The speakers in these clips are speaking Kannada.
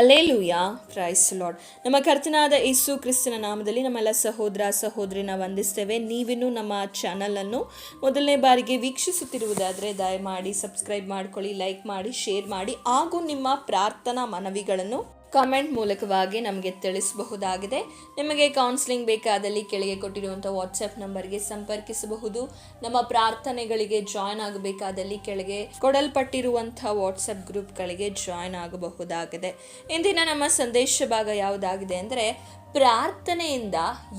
ಅಲೇಲುಯ ಪ್ರೈಸ್ ಲಾರ್ಡ್. ನಮ್ಮ ಕರ್ತನಾದ ಯೇಸು ಕ್ರಿಸ್ತನ ನಾಮದಲ್ಲಿ ನಮ್ಮೆಲ್ಲ ಸಹೋದರ ಸಹೋದರಿನ ವಂದಿಸ್ತೇವೆ. ನೀವಿನ್ನೂ ನಮ್ಮ ಚಾನಲನ್ನು ಮೊದಲನೇ ಬಾರಿಗೆ ವೀಕ್ಷಿಸುತ್ತಿರುವುದಾದರೆ ದಯಮಾಡಿ ಸಬ್ಸ್ಕ್ರೈಬ್ ಮಾಡ್ಕೊಳ್ಳಿ ಲೈಕ್ ಮಾಡಿ ಶೇರ್ ಮಾಡಿ, ಹಾಗೂ ನಿಮ್ಮ ಪ್ರಾರ್ಥನಾ ಮನವಿಗಳನ್ನು ಕಾಮೆಂಟ್ ಮೂಲಕವಾಗಿ ನಮಗೆ ತಿಳಿಸಬಹುದಾಗಿದೆ. ನಿಮಗೆ ಕೌನ್ಸಿಲಿಂಗ್ ಬೇಕಾದಲ್ಲಿ ಕೆಳಗೆ ಕೊಟ್ಟಿರುವಂಥ ವಾಟ್ಸಪ್ ನಂಬರ್ಗೆ ಸಂಪರ್ಕಿಸಬಹುದು. ನಮ್ಮ ಪ್ರಾರ್ಥನೆಗಳಿಗೆ ಜಾಯ್ನ್ ಆಗಬೇಕಾದಲ್ಲಿ ಕೆಳಗೆ ಕೊಡಲ್ಪಟ್ಟಿರುವಂಥ ವಾಟ್ಸಪ್ ಗ್ರೂಪ್ಗಳಿಗೆ ಜಾಯ್ನ್ ಆಗಬಹುದಾಗಿದೆ. ಇಂದಿನ ನಮ್ಮ ಸಂದೇಶ ಭಾಗ ಯಾವುದಾಗಿದೆ ಅಂದರೆ, ಪ್ರಾರ್ಥನೆಯಿಂದ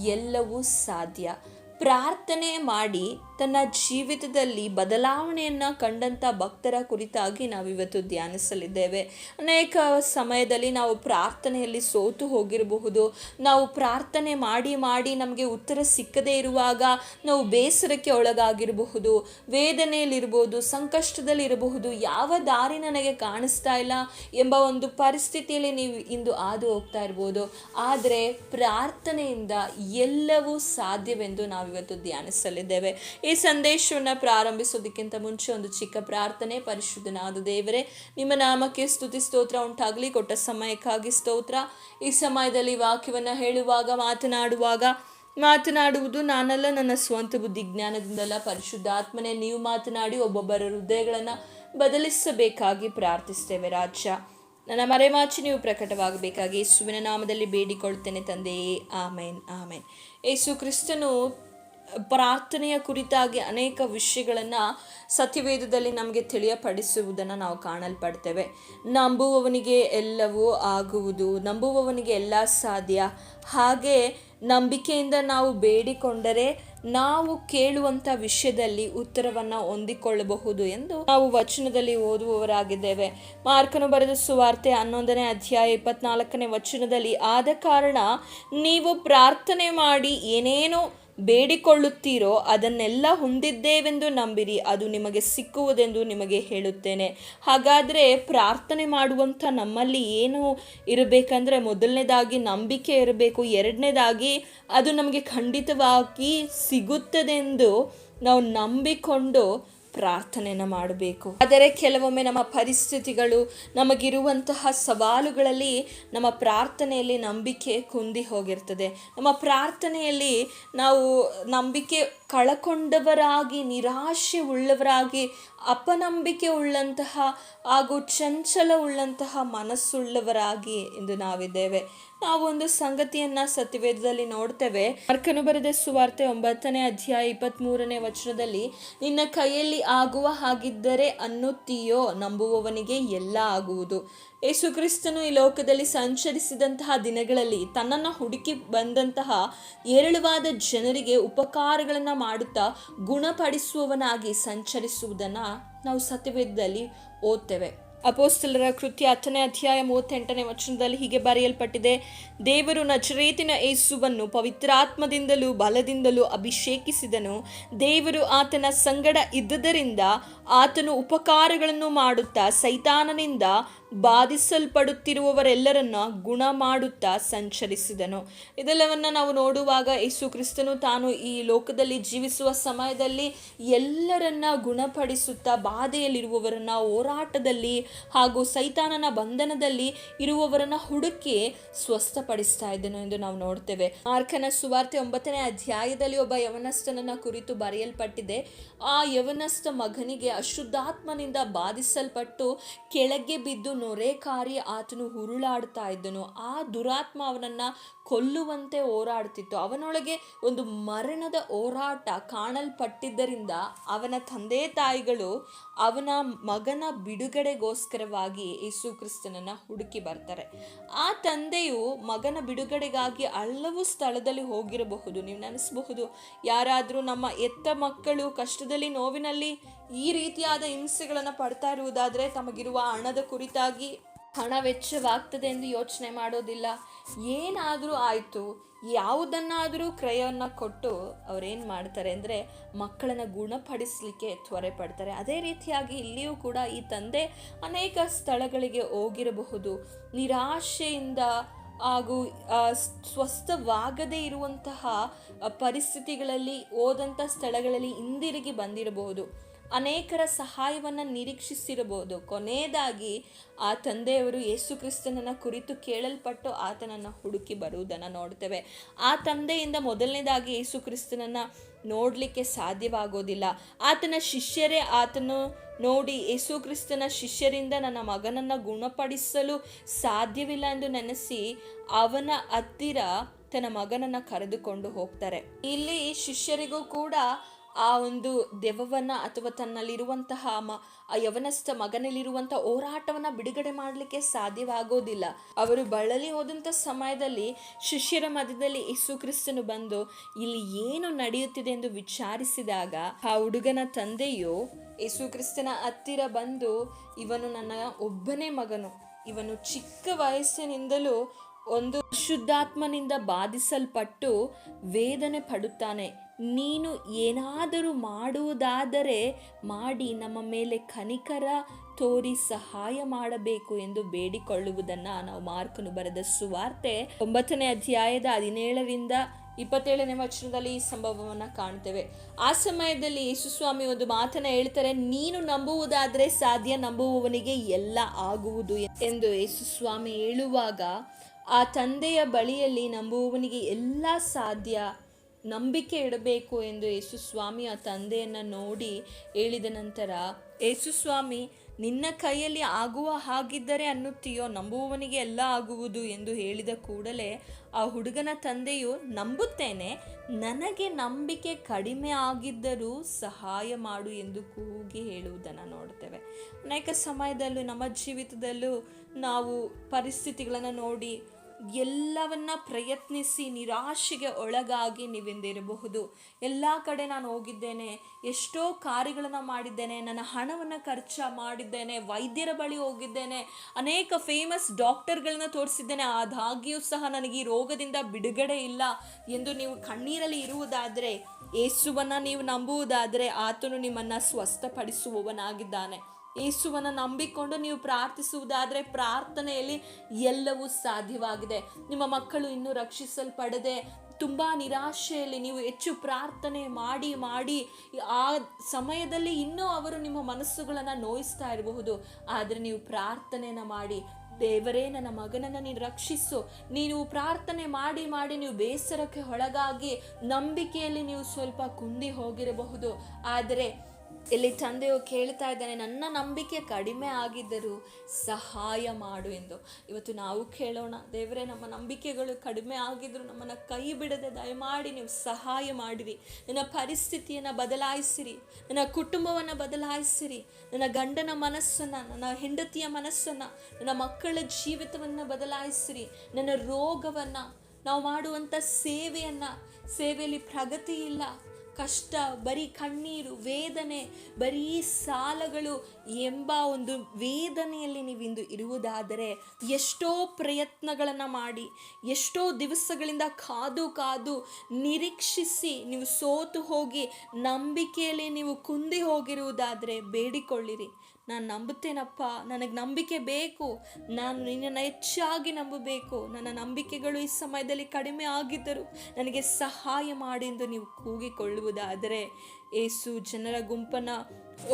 ಎಲ್ಲವೂ ಸಾಧ್ಯ. ಪ್ರಾರ್ಥನೆ ಮಾಡಿ ತನ್ನ ಜೀವಿತದಲ್ಲಿ ಬದಲಾವಣೆಯನ್ನು ಕಂಡಂಥ ಭಕ್ತರ ಕುರಿತಾಗಿ ನಾವಿವತ್ತು ಧ್ಯಾನಿಸಲಿದ್ದೇವೆ. ಅನೇಕ ಸಮಯದಲ್ಲಿ ನಾವು ಪ್ರಾರ್ಥನೆಯಲ್ಲಿ ಸೋತು ಹೋಗಿರಬಹುದು. ನಾವು ಪ್ರಾರ್ಥನೆ ಮಾಡಿ ಮಾಡಿ ನಮಗೆ ಉತ್ತರ ಸಿಕ್ಕದೇ ಇರುವಾಗ ನಾವು ಬೇಸರಕ್ಕೆ ಒಳಗಾಗಿರಬಹುದು. ವೇದನೆಯಲ್ಲಿರ್ಬೋದು ಸಂಕಷ್ಟದಲ್ಲಿರಬಹುದು, ಯಾವ ದಾರಿ ನನಗೆ ಕಾಣಿಸ್ತಾ ಇಲ್ಲ ಎಂಬ ಒಂದು ಪರಿಸ್ಥಿತಿಯಲ್ಲಿ ನೀವು ಇಂದು ಹಾದು ಹೋಗ್ತಾ ಇರ್ಬೋದು ಆದರೆ ಪ್ರಾರ್ಥನೆಯಿಂದ ಎಲ್ಲವೂ ಸಾಧ್ಯವೆಂದು ನಾವಿವತ್ತು ಧ್ಯಾನಿಸಲಿದ್ದೇವೆ. ಈ ಸಂದೇಶವನ್ನು ಪ್ರಾರಂಭಿಸೋದಕ್ಕಿಂತ ಮುಂಚೆ ಒಂದು ಚಿಕ್ಕ ಪ್ರಾರ್ಥನೆ. ಪರಿಶುದ್ಧನಾದ ದೇವರೇ, ನಿಮ್ಮ ನಾಮಕ್ಕೆ ಸ್ತುತಿ, ಸ್ತೋತ್ರ ಉಂಟಾಗಲಿ. ಕೊಟ್ಟ ಸಮಯಕ್ಕಾಗಿ ಸ್ತೋತ್ರ. ಈ ಸಮಯದಲ್ಲಿ ವಾಕ್ಯವನ್ನು ಹೇಳುವಾಗ, ಮಾತನಾಡುವಾಗ, ಮಾತನಾಡುವುದು ನಾನಲ್ಲ, ನನ್ನ ಸ್ವಂತ ಬುದ್ಧಿ ಜ್ಞಾನದಿಂದಲ್ಲ. ಪರಿಶುದ್ಧಾತ್ಮನೆ ನೀವು ಮಾತನಾಡಿ ಒಬ್ಬೊಬ್ಬರ ಹೃದಯಗಳನ್ನು ಬದಲಿಸಬೇಕಾಗಿ ಪ್ರಾರ್ಥಿಸ್ತೇವೆ ರಾಜ ನನ್ನ ಮರೆಮಾಚಿ, ನೀವು ಪ್ರಕಟವಾಗಬೇಕಾಗಿ. ಯೇಸುವಿನ ನಾಮದಲ್ಲಿ ಬೇಡಿಕೊಳ್ತೇನೆ ತಂದೆಯೇ. ಆಮೇನ್ ಆಮೇನ್. ಯೇಸು ಕ್ರಿಸ್ತನು ಪ್ರಾರ್ಥನೆಯ ಕುರಿತಾಗಿ ಅನೇಕ ವಿಷಯಗಳನ್ನು ಸತ್ಯವೇದದಲ್ಲಿ ನಮಗೆ ತಿಳಿಯಪಡಿಸುವುದನ್ನು ನಾವು ಕಾಣಲ್ಪಡ್ತೇವೆ. ನಂಬುವವನಿಗೆ ಎಲ್ಲವೂ ಆಗುವುದು, ನಂಬುವವನಿಗೆ ಎಲ್ಲ ಸಾಧ್ಯ. ಹಾಗೆ ನಂಬಿಕೆಯಿಂದ ನಾವು ಬೇಡಿಕೊಂಡರೆ ನಾವು ಕೇಳುವಂಥ ವಿಷಯದಲ್ಲಿ ಉತ್ತರವನ್ನು ಹೊಂದಿಕೊಳ್ಳಬಹುದು ಎಂದು ನಾವು ವಚನದಲ್ಲಿ ಓದುವವರಾಗಿದ್ದೇವೆ. ಮಾರ್ಕನು ಬರೆದ ಸುವಾರ್ತೆ ಹನ್ನೊಂದನೇ ಅಧ್ಯಾಯ ಇಪ್ಪತ್ನಾಲ್ಕನೇ ವಚನದಲ್ಲಿ, ಆದ ಕಾರಣ ನೀವು ಪ್ರಾರ್ಥನೆ ಮಾಡಿ ಏನೇನೋ ಬೇಡಿಕೊಳ್ಳುತ್ತೀರೋ ಅದನ್ನೆಲ್ಲ ಹೊಂದಿದ್ದೇವೆಂದು ನಂಬಿರಿ, ಅದು ನಿಮಗೆ ಸಿಕ್ಕುವುದೆಂದು ನಿಮಗೆ ಹೇಳುತ್ತೇನೆ. ಹಾಗಾದರೆ ಪ್ರಾರ್ಥನೆ ಮಾಡುವಂಥ ನಮ್ಮಲ್ಲಿ ಏನು ಇರಬೇಕಂದ್ರೆ ಮೊದಲನೇದಾಗಿ ನಂಬಿಕೆ ಇರಬೇಕು, ಎರಡನೇದಾಗಿ ಅದು ನಮಗೆ ಖಂಡಿತವಾಗಿ ಸಿಗುತ್ತದೆಂದು ನಾವು ನಂಬಿಕೊಂಡು ಪ್ರಾರ್ಥನೆಯನ್ನು ಮಾಡಬೇಕು. ಆದರೆ ಕೆಲವೊಮ್ಮೆ ನಮ್ಮ ಪರಿಸ್ಥಿತಿಗಳು ನಮಗಿರುವಂತಹ ಸವಾಲುಗಳಲ್ಲಿ ನಮ್ಮ ಪ್ರಾರ್ಥನೆಯಲ್ಲಿ ನಂಬಿಕೆ ಕುಂದಿ ಹೋಗಿರ್ತದೆ. ನಮ್ಮ ಪ್ರಾರ್ಥನೆಯಲ್ಲಿ ನಾವು ನಂಬಿಕೆ ಕಳಕೊಂಡವರಾಗಿ, ನಿರಾಶೆ ಉಳ್ಳವರಾಗಿ, ಅಪನಂಬಿಕೆ ಉಳ್ಳಂತಹ ಹಾಗೂ ಚಂಚಲ ಉಳ್ಳಂತಹ ಮನಸ್ಸುಳ್ಳವರಾಗಿ ಎಂದು ನಾವಿದ್ದೇವೆ. ನಾವು ಒಂದು ಸಂಗತಿಯನ್ನ ಸತ್ಯವೇದದಲ್ಲಿ ನೋಡ್ತೇವೆ. ಮಾರ್ಕನು ಬರೆದ ಸುವಾರ್ತೆ ಒಂಬತ್ತನೇ ಅಧ್ಯಾಯ ಇಪ್ಪತ್ತ್ ಮೂರನೇ ವಚನದಲ್ಲಿ, ನಿನ್ನ ಕೈಯಲ್ಲಿ ಆಗುವ ಹಾಗಿದ್ದರೆ ಅನ್ನುತ್ತೀಯೋ ನಂಬುವವನಿಗೆ ಎಲ್ಲ ಆಗುವುದು. ಯೇಸು ಕ್ರಿಸ್ತನು ಈ ಲೋಕದಲ್ಲಿ ಸಂಚರಿಸಿದಂತಹ ದಿನಗಳಲ್ಲಿ ತನ್ನನ್ನು ಹುಡುಕಿ ಬಂದಂತಹ ಏರಳುವಾದ ಜನರಿಗೆ ಉಪಕಾರಗಳನ್ನು ಮಾಡುತ್ತಾ ಗುಣಪಡಿಸುವವನಾಗಿ ಸಂಚರಿಸುವುದನ್ನು ನಾವು ಸತ್ಯವೇದದಲ್ಲಿ ಓದ್ತೇವೆ. ಅಪೋಸ್ತಲರ ಕೃತ್ಯ ಹತ್ತನೇ ಅಧ್ಯಾಯ ಮೂವತ್ತೆಂಟನೇ ವಚನದಲ್ಲಿ ಹೀಗೆ ಬರೆಯಲ್ಪಟ್ಟಿದೆ, ದೇವರು ನಚರೇತಿನ ಯೇಸುವನ್ನು ಪವಿತ್ರಾತ್ಮದಿಂದಲೂ ಬಲದಿಂದಲೂ ಅಭಿಷೇಕಿಸಿದನು. ದೇವರು ಆತನ ಸಂಗಡ ಇದ್ದುದರಿಂದ ಆತನು ಉಪಕಾರಗಳನ್ನು ಮಾಡುತ್ತಾ ಸೈತಾನನಿಂದ ಬಾಧಿಸಲ್ಪಡುತ್ತಿರುವವರೆಲ್ಲರನ್ನ ಗುಣ ಮಾಡುತ್ತಾ ಸಂಚರಿಸಿದನು. ಇದೆಲ್ಲವನ್ನ ನಾವು ನೋಡುವಾಗ ಯೇಸು ಕ್ರಿಸ್ತನು ತಾನು ಈ ಲೋಕದಲ್ಲಿ ಜೀವಿಸುವ ಸಮಯದಲ್ಲಿ ಎಲ್ಲರನ್ನ ಗುಣಪಡಿಸುತ್ತಾ ಬಾಧೆಯಲ್ಲಿರುವವರನ್ನ, ಹೋರಾಟದಲ್ಲಿ ಹಾಗೂ ಸೈತಾನನ ಬಂಧನದಲ್ಲಿ ಇರುವವರನ್ನ ಹುಡುಕಿ ಸ್ವಸ್ಥಪಡಿಸ್ತಾ ಇದ್ದನು ಎಂದು ನಾವು ನೋಡ್ತೇವೆ. ಮಾರ್ಕನ ಸುವಾರ್ತೆ ಒಂಬತ್ತನೇ ಅಧ್ಯಾಯದಲ್ಲಿ ಒಬ್ಬ ಯವನಸ್ಥನನ್ನ ಕುರಿತು ಬರೆಯಲ್ಪಟ್ಟಿದೆ. ಆ ಯವನಸ್ಥ ಮಗನಿಗೆ ಅಶುದ್ಧಾತ್ಮನಿಂದ ಬಾಧಿಸಲ್ಪಟ್ಟು ಕೆಳಗೆ ಬಿದ್ದು ನೊರೆಕಾರಿ ಆತನು ಹುರುಳಾಡ್ತಾ ಇದ್ದನು. ಆ ದುರಾತ್ಮ ಅವನನ್ನ ಕೊಲ್ಲುವಂತೆ ಹೋರಾಡ್ತಿತ್ತು. ಅವನೊಳಗೆ ಒಂದು ಮರಣದ ಹೋರಾಟ ಕಾಣಲ್ಪಟ್ಟಿದ್ದರಿಂದ ಅವನ ತಂದೆ ತಾಯಿಗಳು ಅವನ ಮಗನ ಬಿಡುಗಡೆಗೋಸ್ಕರವಾಗಿ ಯೇಸು ಕ್ರಿಸ್ತನನ್ನ ಹುಡುಕಿ ಬರ್ತಾರೆ. ಆ ತಂದೆಯು ಮಗನ ಬಿಡುಗಡೆಗಾಗಿ ಹಲವು ಸ್ಥಳದಲ್ಲಿ ಹೋಗಿರಬಹುದು. ನೀವು ನೆನೆಸಬಹುದು. ಯಾರಾದರೂ ನಮ್ಮ ಎತ್ತ ಮಕ್ಕಳು ಕಷ್ಟದಲ್ಲಿ, ನೋವಿನಲ್ಲಿ ಈ ರೀತಿಯಾದ ಹಿಂಸೆಗಳನ್ನು ಪಡ್ತಾ ಇರುವುದಾದರೆ ತಮಗಿರುವ ಹಣದ ಕುರಿತಾಗಿ ಹಣ ವೆಚ್ಚವಾಗ್ತದೆ ಎಂದು ಯೋಚನೆ ಮಾಡೋದಿಲ್ಲ. ಏನಾದರೂ ಆಯಿತು, ಯಾವುದನ್ನಾದರೂ ಕ್ರಯವನ್ನು ಕೊಟ್ಟು ಅವರೇನು ಮಾಡ್ತಾರೆ ಅಂದರೆ ಮಕ್ಕಳನ್ನು ಗುಣಪಡಿಸಲಿಕ್ಕೆ ತ್ವರೆ ಪಡ್ತಾರೆ. ಅದೇ ರೀತಿಯಾಗಿ ಇಲ್ಲಿಯೂ ಕೂಡ ಈ ತಂದೆ ಅನೇಕ ಸ್ಥಳಗಳಿಗೆ ಹೋಗಿರಬಹುದು. ನಿರಾಶೆಯಿಂದ ಹಾಗೂ ಸ್ವಸ್ಥವಾಗದೇ ಇರುವಂತಹ ಪರಿಸ್ಥಿತಿಗಳಲ್ಲಿ ಹೋದಂಥ ಸ್ಥಳಗಳಲ್ಲಿ ಹಿಂದಿರುಗಿ ಬಂದಿರಬಹುದು. ಅನೇಕರ ಸಹಾಯವನ್ನು ನಿರೀಕ್ಷಿಸಿರಬಹುದು. ಕೊನೆಯದಾಗಿ, ಆ ತಂದೆಯವರು ಯೇಸು ಕ್ರಿಸ್ತನನ್ನ ಕುರಿತು ಕೇಳಲ್ಪಟ್ಟು ಆತನನ್ನು ಹುಡುಕಿ ಬರುವುದನ್ನು ನೋಡ್ತೇವೆ. ಆ ತಂದೆಯಿಂದ ಮೊದಲನೇದಾಗಿ ಯೇಸು ಕ್ರಿಸ್ತನನ್ನು ನೋಡಲಿಕ್ಕೆ ಸಾಧ್ಯವಾಗೋದಿಲ್ಲ. ಆತನ ಶಿಷ್ಯರೇ ಆತನು ನೋಡಿ ಯೇಸು ಕ್ರಿಸ್ತನ ಶಿಷ್ಯರಿಂದ ನನ್ನ ಮಗನನ್ನು ಗುಣಪಡಿಸಲು ಸಾಧ್ಯವಿಲ್ಲ ಎಂದು ನೆನೆಸಿ ಅವನ ಹತ್ತಿರ ತನ್ನ ಮಗನನ್ನು ಕರೆದುಕೊಂಡು ಹೋಗ್ತಾರೆ. ಇಲ್ಲಿ ಶಿಷ್ಯರಿಗೂ ಕೂಡ ಆ ಒಂದು ದೆವ್ವವನ್ನು ಅಥವಾ ತನ್ನಲ್ಲಿರುವಂತಹ ಮ, ಆ ಯವನಸ್ಥ ಮಗನಲ್ಲಿರುವಂತಹ ಹೋರಾಟವನ್ನು ಬಿಡುಗಡೆ ಮಾಡಲಿಕ್ಕೆ ಸಾಧ್ಯವಾಗೋದಿಲ್ಲ. ಅವರು ಬಳಲಿ ಹೋದಂಥ ಸಮಯದಲ್ಲಿ ಶಿಷ್ಯರ ಮಧ್ಯದಲ್ಲಿ ಯೇಸು ಕ್ರಿಸ್ತನು ಬಂದು ಇಲ್ಲಿ ಏನು ನಡೆಯುತ್ತಿದೆ ಎಂದು ವಿಚಾರಿಸಿದಾಗ ಆ ಹುಡುಗನ ತಂದೆಯು ಯೇಸು ಕ್ರಿಸ್ತನ ಹತ್ತಿರ ಬಂದು ಇವನು ನನ್ನ ಒಬ್ಬನೇ ಮಗನು, ಇವನು ಚಿಕ್ಕ ವಯಸ್ಸಿನಿಂದಲೂ ಒಂದು ಶುದ್ಧಾತ್ಮನಿಂದ ಬಾಧಿಸಲ್ಪಟ್ಟು ವೇದನೆ ಪಡುತ್ತಾನೆ. ನೀನು ಏನಾದರೂ ಮಾಡುವುದಾದರೆ ಮಾಡಿ, ನಮ್ಮ ಮೇಲೆ ಕನಿಕರ ತೋರಿ ಸಹಾಯ ಮಾಡಬೇಕು ಎಂದು ಬೇಡಿಕೊಳ್ಳುವುದನ್ನು ನಾವು ಮಾರ್ಕನು ಬರೆದ ಸುವಾರ್ತೆ ಒಂಬತ್ತನೇ ಅಧ್ಯಾಯದ ಹದಿನೇಳರಿಂದ ಇಪ್ಪತ್ತೇಳನೇ ವಚನದಲ್ಲಿ ಈ ಸಂಭವವನ್ನು ಕಾಣ್ತೇವೆ. ಆ ಸಮಯದಲ್ಲಿ ಯೇಸುಸ್ವಾಮಿ ಒಂದು ಮಾತನ್ನು ಹೇಳ್ತಾರೆ, ನೀನು ನಂಬುವುದಾದರೆ ಸಾಧ್ಯ ನಂಬುವವನಿಗೆ ಎಲ್ಲ ಆಗುವುದು ಎಂದು ಯೇಸುಸ್ವಾಮಿ ಹೇಳುವಾಗ, ಆ ತಂದೆಯ ಬಳಿಯಲ್ಲಿ ನಂಬುವವನಿಗೆ ಎಲ್ಲ ಸಾಧ್ಯ ನಂಬಿಕೆ ಇಡಬೇಕು ಎಂದು ಯೇಸು ಸ್ವಾಮಿ ಆ ತಂದೆಯನ್ನು ನೋಡಿ ಹೇಳಿದ ನಂತರ, ಯೇಸು ಸ್ವಾಮಿ, ನಿನ್ನ ಕೈಯಲ್ಲಿ ಆಗುವ ಹಾಗಿದ್ದರೆ ಅನ್ನುತ್ತೀಯೋ? ನಂಬುವವನಿಗೆ ಎಲ್ಲ ಆಗುವುದು? ಎಂದು ಹೇಳಿದ ಕೂಡಲೇ ಆ ಹುಡುಗನ ತಂದೆಯು, ನಂಬುತ್ತೇನೆ. ನನಗೆ ನಂಬಿಕೆ ಕಡಿಮೆ ಆಗಿದ್ದರೂ ಸಹಾಯ ಮಾಡು ಎಂದು ಕೂಗಿ ಹೇಳುವುದನ್ನು ನೋಡ್ತೇವೆ. ಅನೇಕ ಸಮಯದಲ್ಲೂ, ನಮ್ಮ ಜೀವಿತದಲ್ಲೂ ನಾವು ಪರಿಸ್ಥಿತಿಗಳನ್ನು ನೋಡಿ ಎಲ್ಲವನ್ನ ಪ್ರಯತ್ನಿಸಿ ನಿರಾಶೆಗೆ ಒಳಗಾಗಿ ನೀವೆಂದಿರಬಹುದು. ಎಲ್ಲ ಕಡೆ ನಾನು ಹೋಗಿದ್ದೇನೆ, ಎಷ್ಟೋ ಕಾರ್ಯಗಳನ್ನು ಮಾಡಿದ್ದೇನೆ, ನನ್ನ ಹಣವನ್ನು ಖರ್ಚು ಮಾಡಿದ್ದೇನೆ, ವೈದ್ಯರ ಬಳಿ ಹೋಗಿದ್ದೇನೆ, ಅನೇಕ ಫೇಮಸ್ ಡಾಕ್ಟರ್ಗಳನ್ನ ತೋರಿಸಿದ್ದೇನೆ, ಆದಾಗ್ಯೂ ಸಹ ನನಗೆ ಈ ರೋಗದಿಂದ ಬಿಡುಗಡೆ ಇಲ್ಲ ಎಂದು ನೀವು ಕಣ್ಣೀರಲ್ಲಿ ಇರುವುದಾದರೆ ಯೇಸುವನ್ನು ನೀವು ನಂಬುವುದಾದರೆ ಆತನು ನಿಮ್ಮನ್ನು ಸ್ವಸ್ಥಪಡಿಸುವವನಾಗಿದ್ದಾನೆ. ಯೇಸುವನ್ನು ನಂಬಿಕೊಂಡು ನೀವು ಪ್ರಾರ್ಥಿಸುವುದಾದರೆ ಪ್ರಾರ್ಥನೆಯಲ್ಲಿ ಎಲ್ಲವೂ ಸಾಧ್ಯವಾಗಿದೆ. ನಿಮ್ಮ ಮಕ್ಕಳು ಇನ್ನೂ ರಕ್ಷಿಸಲ್ಪಡದೆ ತುಂಬ ನಿರಾಶೆಯಲ್ಲಿ ನೀವು ಹೆಚ್ಚು ಪ್ರಾರ್ಥನೆ ಮಾಡಿ ಮಾಡಿ, ಆ ಸಮಯದಲ್ಲಿ ಇನ್ನೂ ಅವರು ನಿಮ್ಮ ಮನಸ್ಸುಗಳನ್ನು ನೋಯಿಸ್ತಾ ಇರಬಹುದು. ಆದರೆ ನೀವು ಪ್ರಾರ್ಥನೆಯನ್ನು ಮಾಡಿ, ದೇವರೇ ನನ್ನ ಮಗನನ್ನು ನೀನು ರಕ್ಷಿಸು. ನೀನು ಪ್ರಾರ್ಥನೆ ಮಾಡಿ ಮಾಡಿ ನೀವು ಬೇಸರಕ್ಕೆ ಒಳಗಾಗಿ ನಂಬಿಕೆಯಲ್ಲಿ ನೀವು ಸ್ವಲ್ಪ ಕುಂದಿ ಹೋಗಿರಬಹುದು. ಆದರೆ ಇಲ್ಲಿ ತಂದೆಯು ಕೇಳ್ತಾ ಇದ್ದಾನೆ, ನನ್ನ ನಂಬಿಕೆ ಕಡಿಮೆ ಆಗಿದ್ದರೂ ಸಹಾಯ ಮಾಡು ಎಂದು. ಇವತ್ತು ನಾವು ಕೇಳೋಣ. ದೇವರೇ, ನಮ್ಮ ನಂಬಿಕೆಗಳು ಕಡಿಮೆ ಆಗಿದ್ದರೂ ನಮ್ಮನ್ನು ಕೈ ಬಿಡದೆ ದಯಮಾಡಿ ನೀವು ಸಹಾಯ ಮಾಡಿರಿ. ನನ್ನ ಪರಿಸ್ಥಿತಿಯನ್ನು ಬದಲಾಯಿಸಿರಿ. ನನ್ನ ಕುಟುಂಬವನ್ನು ಬದಲಾಯಿಸಿರಿ. ನನ್ನ ಗಂಡನ ಮನಸ್ಸನ್ನು, ನನ್ನ ಹೆಂಡತಿಯ ಮನಸ್ಸನ್ನು, ನನ್ನ ಮಕ್ಕಳ ಜೀವಿತವನ್ನು ಬದಲಾಯಿಸಿರಿ. ನನ್ನ ರೋಗವನ್ನು, ನಾವು ಮಾಡುವಂಥ ಸೇವೆಯನ್ನು, ಸೇವೆಯಲ್ಲಿ ಪ್ರಗತಿ ಇಲ್ಲ ಕಷ್ಟ, ಬರೀ ಕಣ್ಣೀರು, ವೇದನೆ, ಬರೀ ಸಾಲಗಳು ಎಂಬ ಒಂದು ವೇದನೆಯಲ್ಲಿ ನೀವಿಂದು ಇರುವುದಾದರೆ ಎಷ್ಟೋ ಪ್ರಯತ್ನಗಳನ್ನು ಮಾಡಿ, ಎಷ್ಟೋ ದಿವಸಗಳಿಂದ ಕಾದು ಕಾದು ನಿರೀಕ್ಷಿಸಿ ನೀವು ಸೋತು ಹೋಗಿ ನಂಬಿಕೆಯಲ್ಲಿ ನೀವು ಕುಂದಿ ಹೋಗಿರುವುದಾದರೆ ಬೇಡಿಕೊಳ್ಳಿರಿ. ನಾನು ನಂಬುತ್ತೇನಪ್ಪ? ನನಗೆ ನಂಬಿಕೆ ಬೇಕು. ನಾನು ನಿನ್ನನ್ನು ಹೆಚ್ಚಾಗಿ ನಂಬಬೇಕು. ನನ್ನ ನಂಬಿಕೆಗಳು ಈ ಸಮಯದಲ್ಲಿ ಕಡಿಮೆ ಆಗಿದ್ದರು ನನಗೆ ಸಹಾಯ ಮಾಡಿ ಎಂದು ನೀವು ಕೂಗಿಕೊಳ್ಳುವುದಾದರೆ ಏಸು ಜನರ ಗುಂಪನ್ನು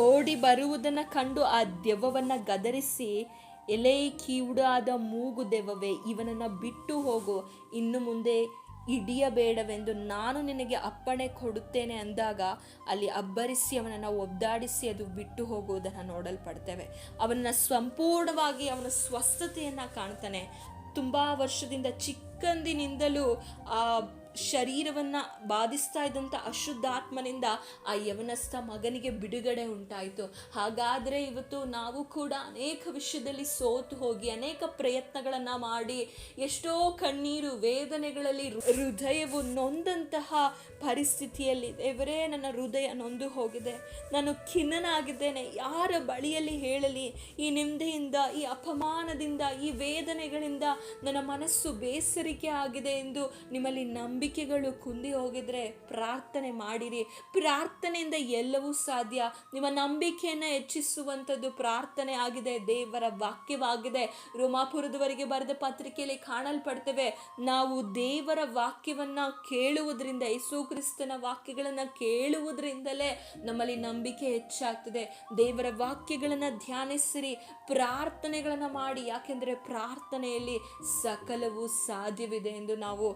ಓಡಿ ಬರುವುದನ್ನು ಕಂಡು ಆ ದೆವ್ವವನ್ನು ಗದರಿಸಿ ಎಲೆ ಕಿವುಡಾದ ಮೂಗು ದೆವ್ವವೇ, ಇವನನ್ನು ಬಿಟ್ಟು ಹೋಗು. ಇನ್ನು ಮುಂದೆ ಹಿಡಿಯಬೇಡವೆಂದು ನಾನು ನಿನಗೆ ಅಪ್ಪಣೆ ಕೊಡುತ್ತೇನೆ ಅಂದಾಗ ಅಲ್ಲಿ ಅಬ್ಬರಿಸಿ ಅವನನ್ನು ಒದ್ದಾಡಿಸಿ ಅದು ಬಿಟ್ಟು ಹೋಗುವುದನ್ನು ನೋಡಲ್ಪಡ್ತೇವೆ. ಅವನ ಸಂಪೂರ್ಣವಾಗಿ ಅವನ ಸ್ವಸ್ಥತೆಯನ್ನು ಕಾಣ್ತಾನೆ. ತುಂಬ ವರ್ಷದಿಂದ ಚಿಕ್ಕಂದಿನಿಂದಲೂ ಆ ಶರೀರವನ್ನು ಬಾಧಿಸ್ತಾ ಇದ್ದಂಥ ಅಶುದ್ಧಾತ್ಮನಿಂದ ಆ ಯವನಸ್ಥ ಮಗನಿಗೆ ಬಿಡುಗಡೆ ಉಂಟಾಯಿತು. ಹಾಗಾದರೆ ಇವತ್ತು ನಾವು ಕೂಡ ಅನೇಕ ವಿಷಯದಲ್ಲಿ ಸೋತು ಹೋಗಿ, ಅನೇಕ ಪ್ರಯತ್ನಗಳನ್ನು ಮಾಡಿ, ಎಷ್ಟೋ ಕಣ್ಣೀರು ವೇದನೆಗಳಲ್ಲಿ ಹೃದಯವು ನೊಂದಂತಹ ಪರಿಸ್ಥಿತಿಯಲ್ಲಿ ದೇವರೇ, ನನ್ನ ಹೃದಯ ನೊಂದು ಹೋಗಿದೆ. ನಾನು ಖಿನ್ನನಾಗಿದ್ದೇನೆ. ಯಾರ ಬಳಿಯಲ್ಲಿ ಹೇಳಲಿ? ಈ ನಿಂದೆಯಿಂದ, ಈ ಅಪಮಾನದಿಂದ, ಈ ವೇದನೆಗಳಿಂದ ನನ್ನ ಮನಸ್ಸು ಬೇಸರಿಕೆ ಆಗಿದೆ ಎಂದು ನಿಮ್ಮಲ್ಲಿ ನಂಬಿ ನಂಬಿಕೆಗಳು ಕುಂದಿ ಹೋಗಿದ್ರೆ ಪ್ರಾರ್ಥನೆ ಮಾಡಿರಿ. ಪ್ರಾರ್ಥನೆಯಿಂದ ಎಲ್ಲವೂ ಸಾಧ್ಯ. ನಿಮ್ಮ ನಂಬಿಕೆಯನ್ನು ಹೆಚ್ಚಿಸುವಂಥದ್ದು ಪ್ರಾರ್ಥನೆ ಆಗಿದೆ. ದೇವರ ವಾಕ್ಯವಾಗಿದೆ. ರೋಮಾಪುರದವರೆಗೆ ಬರೆದ ಪತ್ರಿಕೆಯಲ್ಲಿ ಕಾಣಲ್ಪಡ್ತೇವೆ, ನಾವು ದೇವರ ವಾಕ್ಯವನ್ನ ಕೇಳುವುದರಿಂದ, ಯೇಸು ಕ್ರಿಸ್ತನ ವಾಕ್ಯಗಳನ್ನು ಕೇಳುವುದರಿಂದಲೇ ನಮ್ಮಲ್ಲಿ ನಂಬಿಕೆ ಹೆಚ್ಚಾಗ್ತದೆ. ದೇವರ ವಾಕ್ಯಗಳನ್ನು ಧ್ಯಾನಿಸಿರಿ, ಪ್ರಾರ್ಥನೆಗಳನ್ನು ಮಾಡಿ. ಯಾಕೆಂದರೆ ಪ್ರಾರ್ಥನೆಯಲ್ಲಿ ಸಕಲವು ಸಾಧ್ಯವಿದೆ ಎಂದು ನಾವು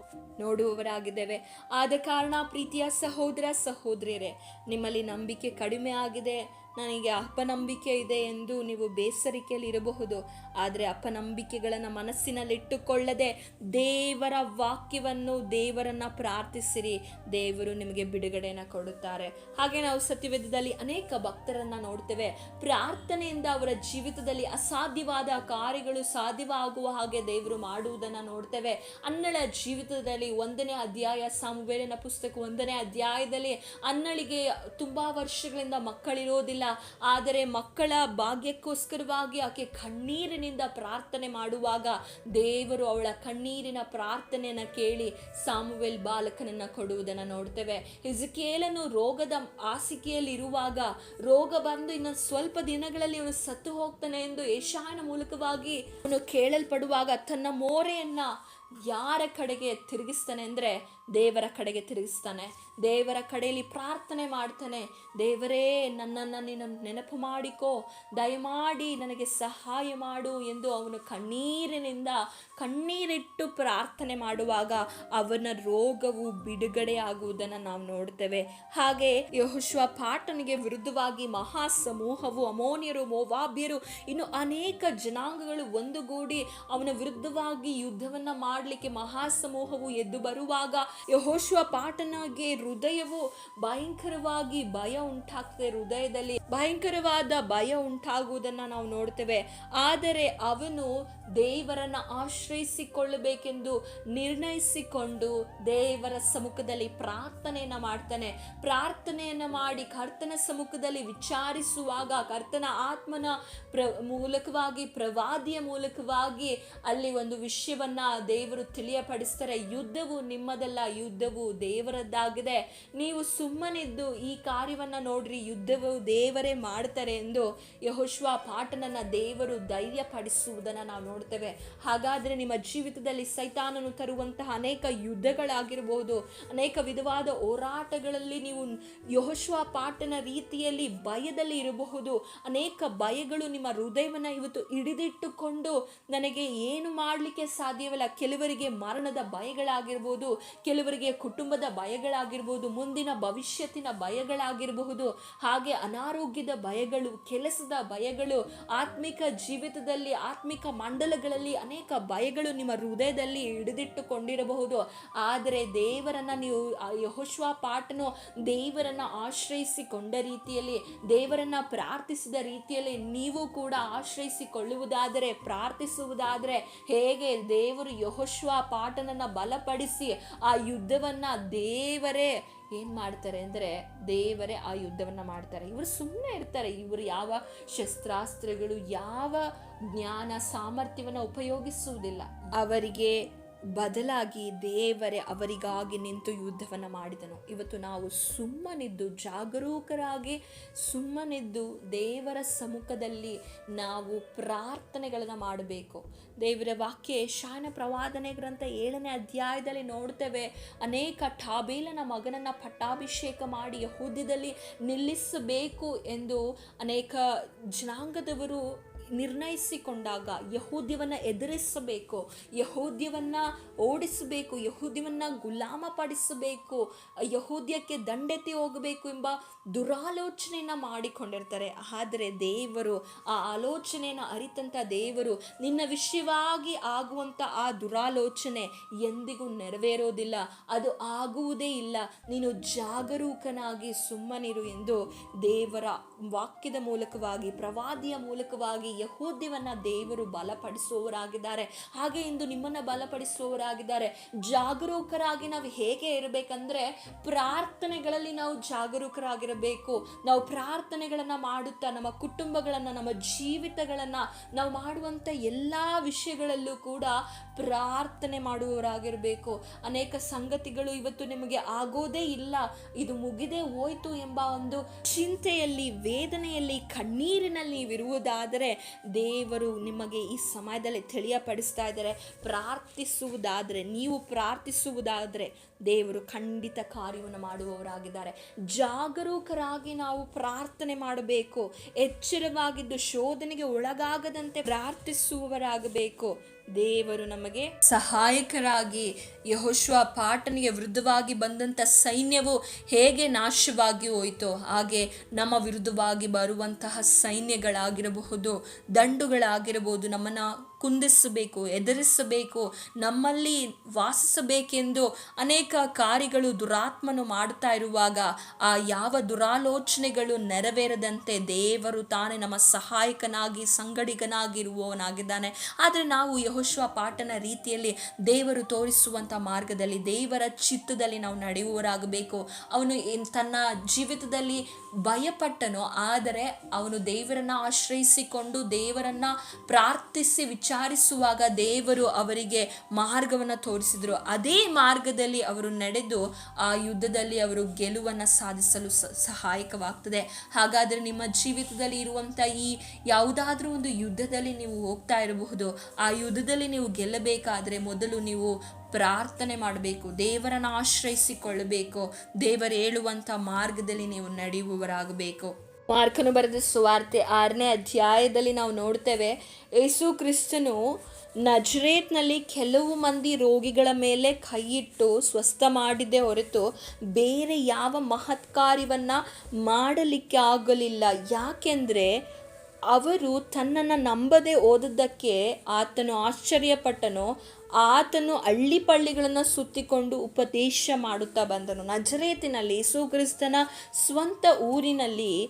ನೋಡುವವರಾಗಿದ್ದೇವೆ ಆದ ಕಾರಣ ಪ್ರೀತಿಯ ಸಹೋದರ ಸಹೋದರಿಯರೇ ನಿಮ್ಮಲ್ಲಿ ನಂಬಿಕೆ ಕಡಿಮೆ ಆಗಿದೆ ನನಗೆ ಅಪನಂಬಿಕೆ ಇದೆ ಎಂದು ನೀವು ಬೇಸರಿಕೆಯಲ್ಲಿ ಇರಬಹುದು. ಆದರೆ ಅಪನಂಬಿಕೆಗಳನ್ನು ಮನಸ್ಸಿನಲ್ಲಿಟ್ಟುಕೊಳ್ಳದೆ ದೇವರ ವಾಕ್ಯವನ್ನು ದೇವರನ್ನ ಪ್ರಾರ್ಥಿಸಿರಿ. ದೇವರು ನಿಮಗೆ ಬಿಡುಗಡೆಯನ್ನು ಕೊಡುತ್ತಾರೆ. ಹಾಗೆ ನಾವು ಸತ್ಯವೇದದಲ್ಲಿ ಅನೇಕ ಭಕ್ತರನ್ನು ನೋಡ್ತೇವೆ. ಪ್ರಾರ್ಥನೆಯಿಂದ ಅವರ ಜೀವಿತದಲ್ಲಿ ಅಸಾಧ್ಯವಾದ ಕಾರ್ಯಗಳು ಸಾಧ್ಯವಾಗುವ ಹಾಗೆ ದೇವರು ಮಾಡುವುದನ್ನು ನೋಡ್ತೇವೆ. ಅನ್ನಳ ಜೀವಿತದಲ್ಲಿ ಒಂದನೇ ಅಧ್ಯಾಯ, ಸಾಮುವೇಲಿನ ಪುಸ್ತಕ ಒಂದನೇ ಅಧ್ಯಾಯದಲ್ಲಿ ಅನ್ನಳಿಗೆ ತುಂಬಾ ವರ್ಷಗಳಿಂದ ಮಕ್ಕಳಿರೋದಿಲ್ಲ. ಆದರೆ ಮಕ್ಕಳ ಭಾಗ್ಯಕ್ಕೋಸ್ಕರವಾಗಿ ಆಕೆ ಕಣ್ಣೀರಿನಿಂದ ಪ್ರಾರ್ಥನೆ ಮಾಡುವಾಗ ದೇವರು ಅವಳ ಕಣ್ಣೀರಿನ ಪ್ರಾರ್ಥನೆಯನ್ನು ಕೇಳಿ ಸಾಮುವೆಲ್ ಬಾಲಕನನ್ನು ಕೊಡುವುದನ್ನು ನೋಡ್ತೇವೆ. ಹಿಜಕೇಲನು ರೋಗದ ಹಾಸಿಗೆಯಲ್ಲಿರುವಾಗ ರೋಗ ಬಂದು ಇನ್ನು ಸ್ವಲ್ಪ ದಿನಗಳಲ್ಲಿ ಅವನು ಸತ್ತು ಹೋಗ್ತಾನೆ ಎಂದು ಏಷಾಯನ ಮೂಲಕವಾಗಿ ಅವನು ಕೇಳಲ್ಪಡುವಾಗ ತನ್ನ ಮೋರೆಯನ್ನು ಯಾರ ಕಡೆಗೆ ತಿರುಗಿಸ್ತಾನೆ ಅಂದರೆ ದೇವರ ಕಡೆಗೆ ತಿರುಗಿಸ್ತಾನೆ. ದೇವರ ಕಡೆಯಲ್ಲಿ ಪ್ರಾರ್ಥನೆ ಮಾಡ್ತಾನೆ. ದೇವರೇ, ನನ್ನನ್ನು ನೀನು ನೆನಪು ಮಾಡಿಕೋ. ದಯಮಾಡಿ ನನಗೆ ಸಹಾಯ ಮಾಡು ಎಂದು ಅವನು ಕಣ್ಣೀರಿನಿಂದ ಕಣ್ಣೀರಿಟ್ಟು ಪ್ರಾರ್ಥನೆ ಮಾಡುವಾಗ ಅವನ ರೋಗವು ಬಿಡುಗಡೆ ಆಗುವುದನ್ನು ನಾವು ನೋಡ್ತೇವೆ. ಹಾಗೆ ಯಹುಶ್ವ ಪಾಟನಿಗೆ ವಿರುದ್ಧವಾಗಿ ಮಹಾ ಸಮೂಹವು ಅಮೋನಿಯರು, ಮೋವಾಬ್ಯರು, ಇನ್ನು ಅನೇಕ ಜನಾಂಗಗಳು ಒಂದುಗೂಡಿ ಅವನ ವಿರುದ್ಧವಾಗಿ ಯುದ್ಧವನ್ನು ಮಾಡಲಿಕ್ಕೆ ಮಹಾಸಮೂಹವು ಎದ್ದು ಬರುವಾಗ ಯಹೋಶ್ವ ಪಾಠನಾಗೆ ಹೃದಯವು ಭಯಂಕರವಾಗಿ ಭಯ ಉಂಟಾಗ್ತದೆ. ಹೃದಯದಲ್ಲಿ ಭಯಂಕರವಾದ ಭಯ ಉಂಟಾಗುವುದನ್ನ ನಾವು ನೋಡ್ತೇವೆ. ಆದರೆ ಅವನು ದೇವರನ್ನ ಆಶ್ರಯಿಸಿಕೊಳ್ಳಬೇಕೆಂದು ನಿರ್ಣಯಿಸಿಕೊಂಡು ದೇವರ ಸಮ್ಮುಖದಲ್ಲಿ ಪ್ರಾರ್ಥನೆಯನ್ನ ಮಾಡ್ತಾನೆ. ಪ್ರಾರ್ಥನೆಯನ್ನ ಮಾಡಿ ಕರ್ತನ ಸಮ್ಮುಖದಲ್ಲಿ ವಿಚಾರಿಸುವಾಗ ಕರ್ತನ ಆತ್ಮನ ಪ್ರ ಮೂಲಕವಾಗಿ, ಪ್ರವಾದಿಯ ಮೂಲಕವಾಗಿ ಅಲ್ಲಿ ಒಂದು ವಿಷಯವನ್ನ ದೇವರು ತಿಳಿಯಪಡಿಸ್ತಾರೆ. ಯುದ್ಧವು ನಿಮ್ಮದಲ್ಲ, ಯುದ್ಧವು ದೇವರದ್ದಾಗಿದೆ. ನೀವು ಸುಮ್ಮನಿದ್ದು ಈ ಕಾರ್ಯವನ್ನ ನೋಡ್ರಿ, ಯುದ್ಧವು ದೇವರೇ ಮಾಡ್ತಾರೆ ಎಂದು ಯಹೋಶ್ವ ಪಾಠನನ್ನ ದೇವರು ಧೈರ್ಯಪಡಿಸುವುದನ್ನು ನಾವು ನೋಡ್ತೇವೆ. ಹಾಗಾದರೆ ನಿಮ್ಮ ಜೀವಿತದಲ್ಲಿ ಸೈತಾನನು ತರುವಂತಹ ಅನೇಕ ಯುದ್ಧಗಳಾಗಿರ್ಬೋದು, ಅನೇಕ ವಿಧವಾದ ಹೋರಾಟಗಳಲ್ಲಿ ನೀವು ಯಹೋಶ್ವ ಪಾಠನ ರೀತಿಯಲ್ಲಿ ಭಯದಲ್ಲಿ ಇರಬಹುದು. ಅನೇಕ ಭಯಗಳು ನಿಮ್ಮ ಹೃದಯವನ್ನು ಇವತ್ತು ಹಿಡಿದಿಟ್ಟುಕೊಂಡು ನನಗೆ ಏನು ಮಾಡಲಿಕ್ಕೆ ಸಾಧ್ಯವಿಲ್ಲ? ಕೆಲವರಿಗೆ ಮರಣದ ಭಯಗಳಾಗಿರ್ಬೋದು, ಕೆಲವರಿಗೆ ಕುಟುಂಬದ ಭಯಗಳಾಗಿರ್ಬೋದು, ಮುಂದಿನ ಭವಿಷ್ಯತ್ತಿನ ಭಯಗಳಾಗಿರಬಹುದು. ಹಾಗೆ ಅನಾರೋಗ್ಯದ ಭಯಗಳು, ಕೆಲಸದ ಭಯಗಳು, ಆತ್ಮಿಕ ಜೀವಿತದಲ್ಲಿ ಆತ್ಮಿಕ ಮಂಡಲಗಳಲ್ಲಿ ಅನೇಕ ಭಯಗಳು ನಿಮ್ಮ ಹೃದಯದಲ್ಲಿ ಹಿಡಿದಿಟ್ಟುಕೊಂಡಿರಬಹುದು. ಆದರೆ ದೇವರನ್ನ ನೀವು ಯಹೋಶ್ವ ಪಾಠನು ದೇವರನ್ನ ಆಶ್ರಯಿಸಿಕೊಂಡ ರೀತಿಯಲ್ಲಿ, ದೇವರನ್ನ ಪ್ರಾರ್ಥಿಸಿದ ರೀತಿಯಲ್ಲಿ ನೀವು ಕೂಡ ಆಶ್ರಯಿಸಿಕೊಳ್ಳುವುದಾದರೆ, ಪ್ರಾರ್ಥಿಸುವುದಾದರೆ ಹೇಗೆ ದೇವರು ಯಹೋಶ್ವ ಪಾಠನನ್ನು ಬಲಪಡಿಸಿ ಆ ಯುದ್ಧವನ್ನು ದೇವರೇ ಏನು ಮಾಡ್ತಾರೆ ಅಂದರೆ ದೇವರೇ ಆ ಯುದ್ಧವನ್ನು ಮಾಡ್ತಾರೆ. ಇವರು ಸುಮ್ಮನೆ ಇರ್ತಾರೆ. ಇವರು ಯಾವ ಶಸ್ತ್ರಾಸ್ತ್ರಗಳು, ಯಾವ ಜ್ಞಾನ, ಸಾಮರ್ಥ್ಯವನ್ನು ಉಪಯೋಗಿಸುವುದಿಲ್ಲ. ಅವರಿಗೆ ಬದಲಾಗಿ ದೇವರೇ ಅವರಿಗಾಗಿ ನಿಂತು ಯುದ್ಧವನ್ನು ಮಾಡಿದನು. ಇವತ್ತು ನಾವು ಸುಮ್ಮನಿದ್ದು, ಜಾಗರೂಕರಾಗಿ ಸುಮ್ಮನಿದ್ದು ದೇವರ ಸಮ್ಮುಖದಲ್ಲಿ ನಾವು ಪ್ರಾರ್ಥನೆಗಳನ್ನು ಮಾಡಬೇಕು. ದೇವರ ವಾಕ್ಯ ಶಾನ ಪ್ರವಾದನೆ ಗ್ರಂಥ ಏಳನೇ ಅಧ್ಯಾಯದಲ್ಲಿ ನೋಡ್ತೇವೆ, ಅನೇಕ ಠಾಬೇಲನ ಮಗನನ್ನು ಪಟ್ಟಾಭಿಷೇಕ ಮಾಡಿ ಯಹೂದ್ಯದಲ್ಲಿ ನಿಲ್ಲಿಸಬೇಕು ಎಂದು ಅನೇಕ ಜನಾಂಗದವರು ನಿರ್ಣಯಿಸಿಕೊಂಡಾಗ ಯಹೂದ್ಯವನ್ನು ಎದುರಿಸಬೇಕು, ಯಹೂದ್ಯವನ್ನು ಓಡಿಸಬೇಕು, ಯಹೂದ್ಯವನ್ನು ಗುಲಾಮಪಡಿಸಬೇಕು ಯಹೂದ್ಯಕ್ಕೆ ದಂಡೆತ್ತಿ ಹೋಗಬೇಕು ಎಂಬ ದುರಾಲೋಚನೆಯನ್ನು ಮಾಡಿಕೊಂಡಿರ್ತಾರೆ. ಆದರೆ ದೇವರು, ಆ ಆಲೋಚನೆಯನ್ನು ಅರಿತಂಥ ದೇವರು ನಿನ್ನ ವಿಷಯವಾಗಿ ಆಗುವಂಥ ಆ ದುರಾಲೋಚನೆ ಎಂದಿಗೂ ನೆರವೇರೋದಿಲ್ಲ. ಅದು ಆಗುವುದೇ ಇಲ್ಲ. ನೀನು ಜಾಗರೂಕನಾಗಿ ಸುಮ್ಮನಿರು ಎಂದು ದೇವರ ವಾಕ್ಯದ ಮೂಲಕವಾಗಿ, ಪ್ರವಾದಿಯ ಮೂಲಕವಾಗಿ ಯಹೂದ್ಯವನ್ನ ದೇವರು ಬಲಪಡಿಸುವವರಾಗಿದ್ದಾರೆ. ಹಾಗೆ ಇಂದು ನಿಮ್ಮನ್ನ ಬಲಪಡಿಸುವವರಾಗಿದ್ದಾರೆ. ಜಾಗರೂಕರಾಗಿ ನಾವು ಹೇಗೆ ಇರಬೇಕಂದ್ರೆ ಪ್ರಾರ್ಥನೆಗಳಲ್ಲಿ ನಾವು ಜಾಗರೂಕರಾಗಿರಬೇಕು. ನಾವು ಪ್ರಾರ್ಥನೆಗಳನ್ನು ಮಾಡುತ್ತಾ, ನಮ್ಮ ಕುಟುಂಬಗಳನ್ನು, ನಮ್ಮ ಜೀವಿತಗಳನ್ನು ನಾವು ಮಾಡುವಂತ ಎಲ್ಲಾ ವಿಷಯಗಳಲ್ಲೂ ಕೂಡ ಪ್ರಾರ್ಥನೆ ಮಾಡುವವರಾಗಿರಬೇಕು. ಅನೇಕ ಸಂಗತಿಗಳು ಇವತ್ತು ನಿಮಗೆ ಆಗೋದೇ ಇಲ್ಲ. ಇದು ಮುಗಿದೇ ಹೋಯ್ತು ಎಂಬ ಒಂದು ಚಿಂತೆಯಲ್ಲಿ, ವೇದನೆಯಲ್ಲಿ, ಕಣ್ಣೀರಿನಲ್ಲಿ ನೀವಿರುವುದಾದರೆ ದೇವರು ನಿಮಗೆ ಈ ಸಮಯದಲ್ಲಿ ತಿಳಿಯಪಡಿಸ್ತಾ ಇದ್ದಾರೆ. ಪ್ರಾರ್ಥಿಸುವುದಾದರೆ, ನೀವು ಪ್ರಾರ್ಥಿಸುವುದಾದರೆ ದೇವರು ಖಂಡಿತ ಕಾರ್ಯವನ್ನು ಮಾಡುವವರಾಗಿದ್ದಾರೆ. ಜಾಗರೂಕರಾಗಿ ನಾವು ಪ್ರಾರ್ಥನೆ ಮಾಡಬೇಕು. ಎಚ್ಚರವಾಗಿದ್ದು ಶೋಧನೆಗೆ ಒಳಗಾಗದಂತೆ ಪ್ರಾರ್ಥಿಸುವವರಾಗಬೇಕು. ದೇವರು ನಮಗೆ ಸಹಾಯಕರಾಗಿ ಯಹೋಶ್ವ ಪಾಟನಿಗೆ ವಿರುದ್ಧವಾಗಿ ಬಂದಂಥ ಸೈನ್ಯವು ಹೇಗೆ ನಾಶವಾಗಿ ಹೋಯಿತೋ ಹಾಗೆ ನಮ್ಮ ವಿರುದ್ಧವಾಗಿ ಬರುವಂತಹ ಸೈನ್ಯಗಳಾಗಿರಬಹುದು, ದಂಡುಗಳಾಗಿರಬಹುದು, ನಮ್ಮನ್ನು ಕುಂದಿಸಬೇಕು, ಎದುರಿಸಬೇಕು, ನಮ್ಮಲ್ಲಿ ವಾಸಿಸಬೇಕೆಂದು ಅನೇಕ ಕಾರ್ಯಗಳು ದುರಾತ್ಮನು ಮಾಡ್ತಾ ಇರುವಾಗ ಆ ಯಾವ ದುರಾಲೋಚನೆಗಳು ನೆರವೇರದಂತೆ ದೇವರು ತಾನೇ ನಮ್ಮ ಸಹಾಯಕನಾಗಿ, ಸಂಗಡಿಗನಾಗಿರುವವನಾಗಿದ್ದಾನೆ. ಆದರೆ ನಾವು ಯಹೋಶ್ವ ಪಾಠನ ರೀತಿಯಲ್ಲಿ ದೇವರು ತೋರಿಸುವಂಥ ಮಾರ್ಗದಲ್ಲಿ, ದೇವರ ಚಿತ್ತದಲ್ಲಿ ನಾವು ನಡೆಯುವವರಾಗಬೇಕು. ಅವನು ತನ್ನ ಜೀವಿತದಲ್ಲಿ ಭಯಪಟ್ಟನು, ಆದರೆ ಅವನು ದೇವರನ್ನ ಆಶ್ರಯಿಸಿಕೊಂಡು ದೇವರನ್ನ ಪ್ರಾರ್ಥಿಸಿ ವಿಚಾರಿಸುವಾಗ ದೇವರು ಅವರಿಗೆ ಮಾರ್ಗವನ್ನು ತೋರಿಸಿದರು. ಅದೇ ಮಾರ್ಗದಲ್ಲಿ ಅವರು ನಡೆದು ಆ ಯುದ್ಧದಲ್ಲಿ ಅವರು ಗೆಲುವನ್ನು ಸಾಧಿಸಲು ಸಹಾಯಕವಾಗ್ತದೆ. ಹಾಗಾದರೆ ನಿಮ್ಮ ಜೀವಿತದಲ್ಲಿ ಇರುವಂಥ ಈ ಯಾವುದಾದ್ರೂ ಒಂದು ಯುದ್ಧದಲ್ಲಿ ನೀವು ಹೋಗ್ತಾ ಇರಬಹುದು. ಆ ಯುದ್ಧದಲ್ಲಿ ನೀವು ಗೆಲ್ಲಬೇಕಾದ್ರೆ ಮೊದಲು ನೀವು ಪ್ರಾರ್ಥನೆ ಮಾಡಬೇಕು, ದೇವರನ್ನು ಆಶ್ರಯಿಸಿಕೊಳ್ಳಬೇಕು, ದೇವರು ಹೇಳುವಂಥ ಮಾರ್ಗದಲ್ಲಿ ನೀವು ನಡೆಯುವವರಾಗಬೇಕು. ಮಾರ್ಕನು ಬರೆದ ಸುವಾರ್ತೆ ಆರನೇ ಅಧ್ಯಾಯದಲ್ಲಿ ನಾವು ನೋಡ್ತೇವೆ, ಯೇಸು ಕ್ರಿಸ್ತನು ನಜರೇತ್ನಲ್ಲಿ ಕೆಲವು ಮಂದಿ ರೋಗಿಗಳ ಮೇಲೆ ಕೈಯಿಟ್ಟು ಸ್ವಸ್ಥ ಮಾಡಿದೆ ಹೊರತು ಬೇರೆ ಯಾವ ಮಹತ್ ಕಾರ್ಯವನ್ನು ಮಾಡಲಿಕ್ಕೆ ಆಗಲಿಲ್ಲ. ಯಾಕೆಂದರೆ ಅವರು ತನ್ನನ್ನು ನಂಬದೆ ಓದದ್ದಕ್ಕೆ ಆತನು ಆಶ್ಚರ್ಯಪಟ್ಟನು. ಆತನು ಹಳ್ಳಿ ಪಳ್ಳಿಗಳನ್ನು ಸುತ್ತಿಕೊಂಡು ಉಪದೇಶ ಮಾಡುತ್ತಾ ಬಂದನು. ನಜರೇತಿನಲ್ಲಿ ಯೇಸುಕ್ರಿಸ್ತನ ಸ್ವಂತ ಊರಿನಲ್ಲಿ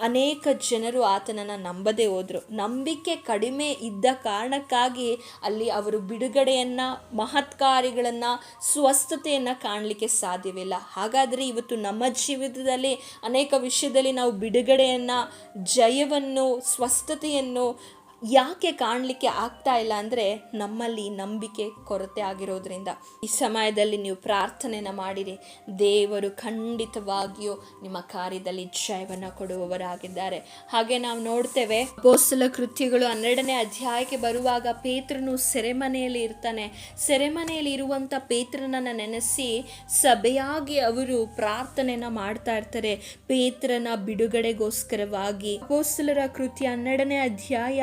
ಅನೇಕ ಜನರು ಆತನನ್ನು ನಂಬದೇ ಹೋದರು. ನಂಬಿಕೆ ಕಡಿಮೆ ಇದ್ದ ಕಾರಣಕ್ಕಾಗಿ ಅಲ್ಲಿ ಅವರು ಬಿಡುಗಡೆಯನ್ನು ಮಹತ್ಕಾರಿಗಳನ್ನು ಸ್ವಸ್ಥತೆಯನ್ನು ಕಾಣಲಿಕ್ಕೆ ಸಾಧ್ಯವಿಲ್ಲ. ಹಾಗಾದರೆ ಇವತ್ತು ನಮ್ಮ ಜೀವಿತದಲ್ಲಿ ಅನೇಕ ವಿಷಯದಲ್ಲಿ ನಾವು ಬಿಡುಗಡೆಯನ್ನು, ಜಯವನ್ನು, ಸ್ವಸ್ಥತೆಯನ್ನು ಯಾಕೆ ಕಾಣಲಿಕ್ಕೆ ಆಗ್ತಾ ಇಲ್ಲ ಅಂದರೆ ನಮ್ಮಲ್ಲಿ ನಂಬಿಕೆ ಕೊರತೆ ಆಗಿರೋದ್ರಿಂದ. ಈ ಸಮಯದಲ್ಲಿ ನೀವು ಪ್ರಾರ್ಥನೆನ ಮಾಡಿರಿ. ದೇವರು ಖಂಡಿತವಾಗಿಯೂ ನಿಮ್ಮ ಕಾರ್ಯದಲ್ಲಿ ಜಯವನ್ನು ಕೊಡುವವರಾಗಿದ್ದಾರೆ. ಹಾಗೆ ನಾವು ನೋಡ್ತೇವೆ ಬೋಸಲ ಕೃತ್ಯಗಳು ಹನ್ನೆರಡನೇ ಅಧ್ಯಾಯಕ್ಕೆ ಬರುವಾಗ ಪೇತ್ರನು ಸೆರೆಮನೆಯಲ್ಲಿ ಇರ್ತಾನೆ. ಸೆರೆಮನೆಯಲ್ಲಿ ಇರುವಂಥ ಪೇತ್ರನನ್ನು ನೆನೆಸಿ ಸಭೆಯಾಗಿ ಅವರು ಪ್ರಾರ್ಥನೆನ ಮಾಡ್ತಾ ಇರ್ತಾರೆ. ಪೇತ್ರನ ಬಿಡುಗಡೆಗೋಸ್ಕರವಾಗಿ. ಅಪೋಸ್ತಲರ ಕೃತ್ಯ ಹನ್ನೆರಡನೇ ಅಧ್ಯಾಯ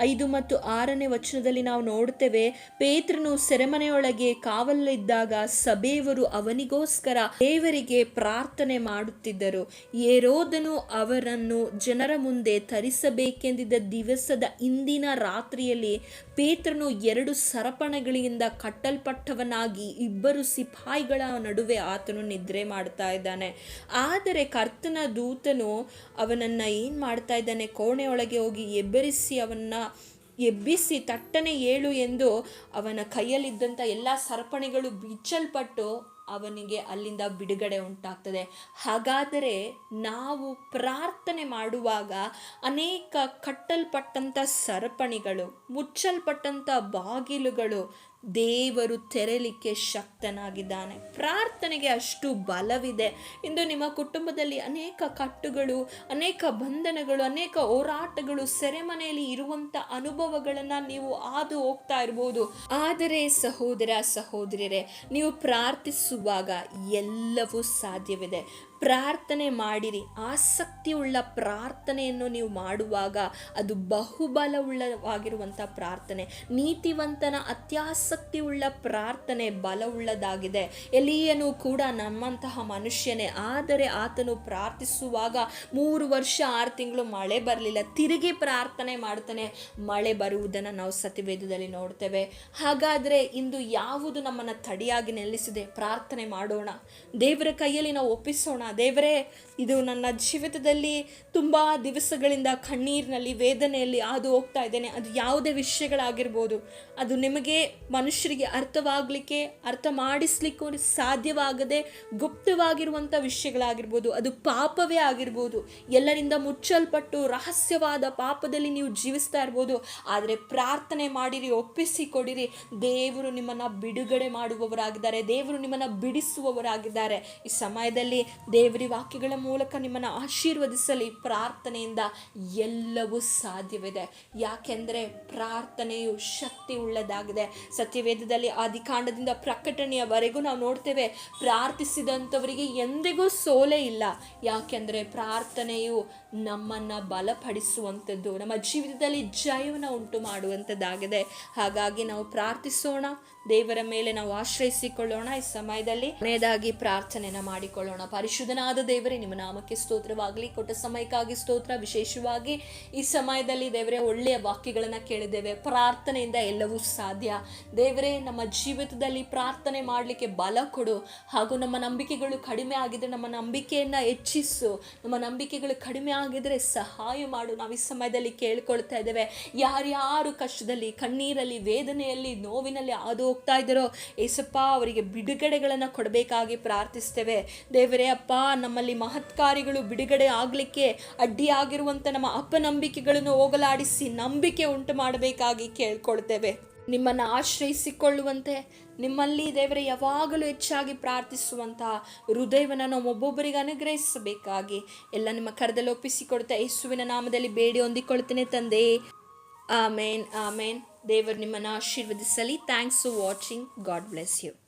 ಐದು ಮತ್ತು ಆರನೇ ವಚನದಲ್ಲಿ ನಾವು ನೋಡ್ತೇವೆ ಪೇತ್ರನು ಸೆರೆಮನೆಯೊಳಗೆ ಕಾವಲಿದ್ದಾಗ ಸಭೆಯವರು ಅವನಿಗೋಸ್ಕರ ದೇವರಿಗೆ ಪ್ರಾರ್ಥನೆ ಮಾಡುತ್ತಿದ್ದರು. ಏರೋದನು ಅವರನ್ನು ಜನರ ಮುಂದೆ ತರಿಸಬೇಕೆಂದಿದ್ದ ದಿವಸದ ಇಂದಿನ ರಾತ್ರಿಯಲ್ಲಿ ಪೇತ್ರನು ಎರಡು ಸರಪಣಗಳಿಂದ ಕಟ್ಟಲ್ಪಟ್ಟವನಾಗಿ ಇಬ್ಬರು ಸಿಪಾಯಿಗಳ ನಡುವೆ ಆತನು ನಿದ್ರೆ ಮಾಡ್ತಾ ಇದ್ದಾನೆ. ಆದರೆ ಕರ್ತನ ದೂತನು ಅವನನ್ನ ಏನು ಮಾಡ್ತಾ ಇದ್ದಾನೆ? ಕೋಣೆಯೊಳಗೆ ಹೋಗಿ ಎಬ್ಬರಿಸಿ ಅವನ್ನ ಎಬ್ಬಿಸಿ ತಟ್ಟನೆ ಏಳು ಎಂದು ಅವನ ಕೈಯಲ್ಲಿದ್ದಂಥ ಎಲ್ಲ ಸರಪಣಿಗಳು ಬಿಚ್ಚಲ್ಪಟ್ಟು ಅವನಿಗೆ ಅಲ್ಲಿಂದ ಬಿಡುಗಡೆ ಉಂಟಾಗ್ತದೆ. ಹಾಗಾದರೆ ನಾವು ಪ್ರಾರ್ಥನೆ ಮಾಡುವಾಗ ಅನೇಕ ಕಟ್ಟಲ್ಪಟ್ಟಂಥ ಸರಪಣಿಗಳು ಮುಚ್ಚಲ್ಪಟ್ಟಂಥ ಬಾಗಿಲುಗಳು ದೇವರು ತೆರಲಿಕ್ಕೆ ಶಕ್ತನಾಗಿದ್ದಾನೆ. ಪ್ರಾರ್ಥನೆಗೆ ಅಷ್ಟು ಬಲವಿದೆ. ಇಂದು ನಿಮ್ಮ ಕುಟುಂಬದಲ್ಲಿ ಅನೇಕ ಕಟ್ಟುಗಳು, ಅನೇಕ ಬಂಧನಗಳು, ಅನೇಕ ಹೋರಾಟಗಳು, ಸೆರೆಮನೆಯಲ್ಲಿ ಇರುವಂಥ ಅನುಭವಗಳನ್ನು ನೀವು ಹಾದು ಹೋಗ್ತಾ ಇರ್ಬೋದು. ಆದರೆ ಸಹೋದರ ಸಹೋದರಿಯರೇ, ನೀವು ಪ್ರಾರ್ಥಿಸುವಾಗ ಎಲ್ಲವೂ ಸಾಧ್ಯವಿದೆ. ಪ್ರಾರ್ಥನೆ ಮಾಡಿರಿ. ಆಸಕ್ತಿಯುಳ್ಳ ಪ್ರಾರ್ಥನೆಯನ್ನು ನೀವು ಮಾಡುವಾಗ ಅದು ಬಹುಬಲವುಳ್ಳವಾಗಿರುವಂಥ ಪ್ರಾರ್ಥನೆ. ನೀತಿವಂತನ ಅತ್ಯಾಸಕ್ತಿಯುಳ್ಳ ಪ್ರಾರ್ಥನೆ ಬಲವುಳ್ಳದಾಗಿದೆ. ಎಲಿಯನು ಕೂಡ ನಮ್ಮಂತಹ ಮನುಷ್ಯನೇ. ಆದರೆ ಆತನು ಪ್ರಾರ್ಥಿಸುವಾಗ ಮೂರು ವರ್ಷ, ಆರು ತಿಂಗಳು ಮಳೆ ಬರಲಿಲ್ಲ. ತಿರುಗಿ ಪ್ರಾರ್ಥನೆ ಮಾಡ್ತಾನೆ ಮಳೆ ಬರುವುದನ್ನು ನಾವು ಸತಿವೇದದಲ್ಲಿ ನೋಡ್ತೇವೆ. ಹಾಗಾದರೆ ಇಂದು ಯಾವುದು ನಮ್ಮನ್ನು ತಡೆಯಾಗಿ ನಿಲ್ಲಿಸಿದೆ? ಪ್ರಾರ್ಥನೆ ಮಾಡೋಣ. ದೇವರ ಕೈಯಲ್ಲಿ ನಾವು ಒಪ್ಪಿಸೋಣ. ದೇವರೇ, ಇದು ನನ್ನ ಜೀವಿತದಲ್ಲಿ ತುಂಬ ದಿವಸಗಳಿಂದ ಕಣ್ಣೀರಿನಲ್ಲಿ, ವೇದನೆಯಲ್ಲಿ ಹಾದು ಹೋಗ್ತಾ ಇದ್ದೇನೆ. ಅದು ಯಾವುದೇ ವಿಷಯಗಳಾಗಿರ್ಬೋದು. ಅದು ನಿಮಗೆ ಮನುಷ್ಯರಿಗೆ ಅರ್ಥವಾಗಲಿಕ್ಕೆ ಅರ್ಥ ಮಾಡಿಸ್ಲಿಕ್ಕೂ ಸಾಧ್ಯವಾಗದೆ ಗುಪ್ತವಾಗಿರುವಂಥ ವಿಷಯಗಳಾಗಿರ್ಬೋದು. ಅದು ಪಾಪವೇ ಆಗಿರ್ಬೋದು. ಎಲ್ಲರಿಂದ ಮುಚ್ಚಲ್ಪಟ್ಟು ರಹಸ್ಯವಾದ ಪಾಪದಲ್ಲಿ ನೀವು ಜೀವಿಸ್ತಾ ಇರ್ಬೋದು. ಆದರೆ ಪ್ರಾರ್ಥನೆ ಮಾಡಿರಿ, ಒಪ್ಪಿಸಿಕೊಡಿರಿ. ದೇವರು ನಿಮ್ಮನ್ನು ಬಿಡುಗಡೆ ಮಾಡುವವರಾಗಿದ್ದಾರೆ. ದೇವರು ನಿಮ್ಮನ್ನು ಬಿಡಿಸುವವರಾಗಿದ್ದಾರೆ. ಈ ಸಮಯದಲ್ಲಿ ದೇವರಿ ವಾಕ್ಯಗಳ ಮೂಲಕ ನಿಮ್ಮನ್ನು ಆಶೀರ್ವದಿಸಲಿ. ಪ್ರಾರ್ಥನೆಯಿಂದ ಎಲ್ಲವೂ ಸಾಧ್ಯವಿದೆ. ಯಾಕೆಂದರೆ ಪ್ರಾರ್ಥನೆಯು ಶಕ್ತಿ ಉಳ್ಳದಾಗಿದೆ. ಸತ್ಯವೇದದಲ್ಲಿ ಆದಿಕಾಂಡದಿಂದ ಪ್ರಕಟಣೆಯವರೆಗೂ ನಾವು ನೋಡ್ತೇವೆ, ಪ್ರಾರ್ಥಿಸಿದಂಥವರಿಗೆ ಎಂದಿಗೂ ಸೋಲೆ ಇಲ್ಲ. ಯಾಕೆಂದರೆ ಪ್ರಾರ್ಥನೆಯು ನಮ್ಮನ್ನು ಬಲಪಡಿಸುವಂಥದ್ದು, ನಮ್ಮ ಜೀವಿತದಲ್ಲಿ ಜಯವನ್ನು ಉಂಟು ಮಾಡುವಂಥದ್ದಾಗಿದೆ ಹಾಗಾಗಿ ನಾವು ಪ್ರಾರ್ಥಿಸೋಣ, ದೇವರ ಮೇಲೆ ನಾವು ಆಶ್ರಯಿಸಿಕೊಳ್ಳೋಣ. ಈ ಸಮಯದಲ್ಲಿ ಕೊನೆಯದಾಗಿ ಪ್ರಾರ್ಥನೆಯನ್ನು ಮಾಡಿಕೊಳ್ಳೋಣ. ಪರಿಶುದ್ಧನಾದ ದೇವರೇ, ನಿಮ್ಮ ನಾಮಕ್ಕೆ ಸ್ತೋತ್ರವಾಗಲಿ. ಕೊಟ್ಟ ಸಮಯಕ್ಕಾಗಿ ಸ್ತೋತ್ರ. ವಿಶೇಷವಾಗಿ ಈ ಸಮಯದಲ್ಲಿ ದೇವರೇ, ಒಳ್ಳೆಯ ವಾಕ್ಯಗಳನ್ನು ಕೇಳಿದ್ದೇವೆ. ಪ್ರಾರ್ಥನೆಯಿಂದ ಎಲ್ಲವೂ ಸಾಧ್ಯ. ದೇವರೇ, ನಮ್ಮ ಜೀವಿತದಲ್ಲಿ ಪ್ರಾರ್ಥನೆ ಮಾಡಲಿಕ್ಕೆ ಬಲ ಕೊಡು. ಹಾಗೂ ನಮ್ಮ ನಂಬಿಕೆಗಳು ಕಡಿಮೆ ಆಗಿದ್ರೆ ನಮ್ಮ ನಂಬಿಕೆಯನ್ನು ಹೆಚ್ಚಿಸು. ನಮ್ಮ ನಂಬಿಕೆಗಳು ಕಡಿಮೆ ಆಗಿದ್ರೆ ಸಹಾಯ ಮಾಡು. ನಾವು ಈ ಸಮಯದಲ್ಲಿ ಕೇಳ್ಕೊಳ್ತಾ ಇದ್ದೇವೆ. ಯಾರ್ಯಾರು ಕಷ್ಟದಲ್ಲಿ, ಕಣ್ಣೀರಲ್ಲಿ, ವೇದನೆಯಲ್ಲಿ, ನೋವಿನಲ್ಲಿ ಹಾದು ಹೋಗ್ತಾ ಇದ್ದಾರೋ, ಏಸಪ್ಪ ಅವರಿಗೆ ಬಿಡುಗಡೆಗಳನ್ನು ಕೊಡಬೇಕಾಗಿ ಪ್ರಾರ್ಥಿಸ್ತೇವೆ. ದೇವರೇ, ಅಪ್ಪ ನಮ್ಮಲ್ಲಿ ಮಹತ್ಕಾರಿಗಳು ಬಿಡುಗಡೆ ಆಗಲಿಕ್ಕೆ ಅಡ್ಡಿಯಾಗಿರುವಂಥ ನಮ್ಮ ಅಪನಂಬಿಕೆಗಳನ್ನು ಹೋಗಲಾಡಿಸಿ ನಂಬಿಕೆ ಉಂಟು ಮಾಡಬೇಕಾಗಿ ಕೇಳ್ಕೊಳ್ತೇವೆ. ನಿಮ್ಮನ್ನು ಆಶ್ರಯಿಸಿಕೊಳ್ಳುವಂತೆ, ನಿಮ್ಮಲ್ಲಿ ದೇವರ ಯಾವಾಗಲೂ ಹೆಚ್ಚಾಗಿ ಪ್ರಾರ್ಥಿಸುವಂತಹ ಹೃದಯವನ್ನು ನಾವು ಒಬ್ಬೊಬ್ಬರಿಗೆ ಅನುಗ್ರಹಿಸಬೇಕಾಗಿ ಎಲ್ಲ ನಿಮ್ಮ ಕರದಲ್ಲಿ ಒಪ್ಪಿಸಿಕೊಡ್ತಾ ಯೇಸುವಿನ ನಾಮದಲ್ಲಿ ಬೇಡಿ ಹೊಂದಿಕೊಳ್ತೇನೆ ತಂದೆ. ಆಮೇನ್ ಆಮೇನ್. ದೇವರು ನಿಮ್ಮನ್ನು ಆಶೀರ್ವದಿಸಲಿ. Thanks for watching God bless you